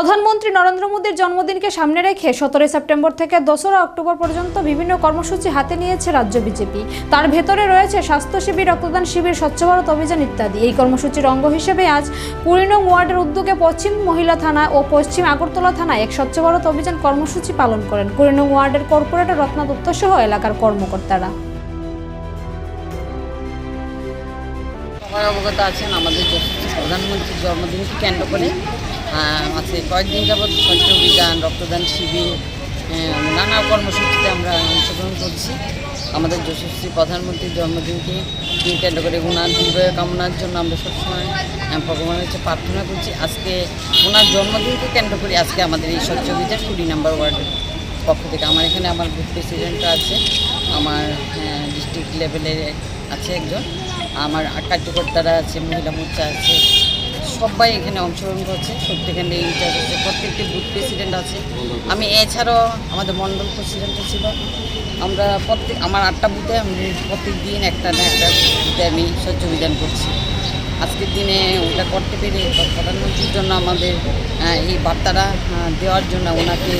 প্রধানমন্ত্রী নরেন্দ্র মোদীর জন্মদিনকে সামনে রেখে সতেরোই সেপ্টেম্বর থেকে দোসরা অক্টোবর পর্যন্ত বিভিন্ন কর্মসূচি হাতে নিয়েছে রাজ্য বিজেপি। তার ভেতরে রয়েছে স্বাস্থ্য শিবির, রক্তদান শিবির, স্বচ্ছ ভারত অভিযান ইত্যাদি। এই কর্মসূচির অঙ্গ হিসেবে আজ কুড়ি ওয়ার্ডের উদ্যোগে পশ্চিম মহিলা থানা ও পশ্চিম আগরতলা থানায় এক স্বচ্ছ ভারত অভিযান কর্মসূচি পালন করেন। কুড়ি ওয়ার্ডের কর্পোরেটর রত্না দত্ত সহ এলাকার কর্মকর্তারা। অবগত আছেন আমাদের প্রধানমন্ত্রীর জন্মদিনকে কেন্দ্র করে। আছে। কয়েকদিন যাবৎ অভিযান, রক্তদান শিবির নানা কর্মসূচিতে আমরা অংশগ্রহণ করছি। আমাদের যশস্বী প্রধানমন্ত্রীর জন্মদিনকে কেন্দ্র করে ওনার দীর্ঘায়ু কামনার জন্য আমরা সবসময় ভগবানের কাছে প্রার্থনা করছি। আজকে ওনার জন্মদিনকে কেন্দ্র করে আজকে আমাদের এই স্বচ্ছ অভিযান কুড়ি নাম্বার ওয়ার্ডের পক্ষ থেকে। আমার এখানে আমার বুথ প্রেসিডেন্টরা আছে, আমার ডিস্ট্রিক্ট লেভেলে আছে একজন। আমার কার্যকর্তারা আছে, মহিলা মোর্চা আছে সবাই এখানে অংশগ্রহণ করছে প্রত্যেকখানে ইনচার্জ আছে প্রত্যেকটি বুথ প্রেসিডেন্ট আছে। আমি এছাড়াও আমাদের মণ্ডল প্রেসিডেন্টও ছিল। আমরা প্রত্যেক, আমার আটটা বুথে আমি প্রত্যেক দিন একটা না একটা বুথে আমি স্বচ্ছ অভিযান করছি। আজকের দিনে ওটা করতে পেরে প্রধানমন্ত্রীর জন্য আমাদের এই বার্তাটা দেওয়ার জন্য ওনাকে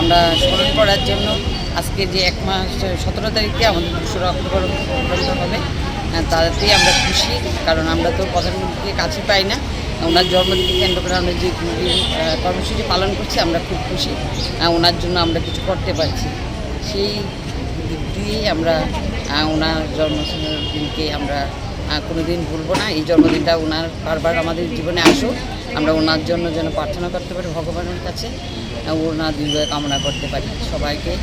আমরা স্মরণ করার জন্য আজকে যে এক মাস, সতেরো তারিখে আমাদের দুশো অক্টোবর হবে। তাতেই আমরা খুশি, কারণ আমরা তো প্রধানমন্ত্রীকে কাছে পাই না। ওনার জন্মদিনকে কেন্দ্র করে আমরা যে কর্মসূচি পালন করছি আমরা খুব খুশি। ওনার জন্য আমরা কিছু করতে পারছি। সেই দিক দিয়েই আমরা ওনার জন্মদিনকে আমরা আহ, কোনোদিন ভুলবো না। এই জন্মদিনটা ওনার বারবার আমাদের জীবনে আসুক। আমরা ওনার জন্য যেন প্রার্থনা করতে পারি ভগবানের কাছে। ওনার দীর্ঘ কামনা করতে পারি সবাইকে।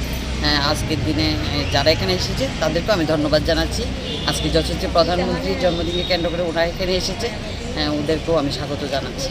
আজকের দিনে যারা এখানে এসেছে, তাদেরকেও আমি ধন্যবাদ জানাচ্ছি। আজকে যথেষ্ট প্রধানমন্ত্রীর জন্মদিনকে কেন্দ্র করে ওরা এখানে এসেছে হ্যাঁ ওদেরকেও আমি স্বাগত জানাচ্ছি।